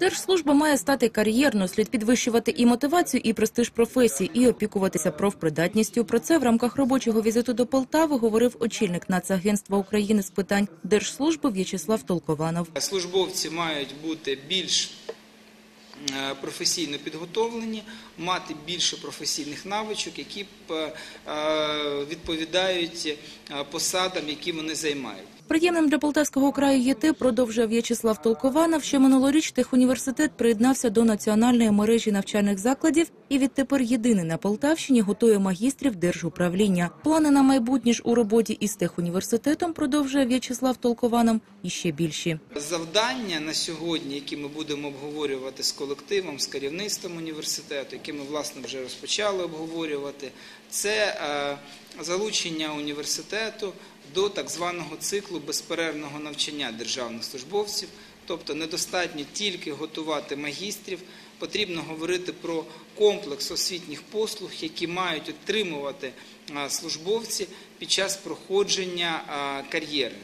Держслужба має стати кар'єрною, слід підвищувати і мотивацію, і престиж професії, і опікуватися профпридатністю. Про це в рамках робочого візиту до Полтави говорив очільник Нацагентства України з питань держслужби В'ячеслав Толкованов. Службовці мають бути більш е, професійно підготовлені, мати більше професійних навичок, які б е, відповідають е, посадам, які вони займають. Приємним для Полтавського краю є те, продовжує В'ячеслав Толкованов, що минулоріч техуніверситет приєднався до національної мережі навчальних закладів і відтепер єдиний на Полтавщині готує магістрів держуправління. Плани на майбутнє ж у роботі із техуніверситетом, продовжує В'ячеслав Толкованов, іще більші. Завдання на сьогодні, які ми будемо обговорювати з колективом, з керівництвом університету, які ми власне вже розпочали обговорювати, це е, залучення університету до так званого циклу безперервного навчання державних службовців. Тобто недостатньо тільки готувати магістрів, потрібно говорити про комплекс освітніх послуг, які мають отримувати службовці під час проходження кар'єри.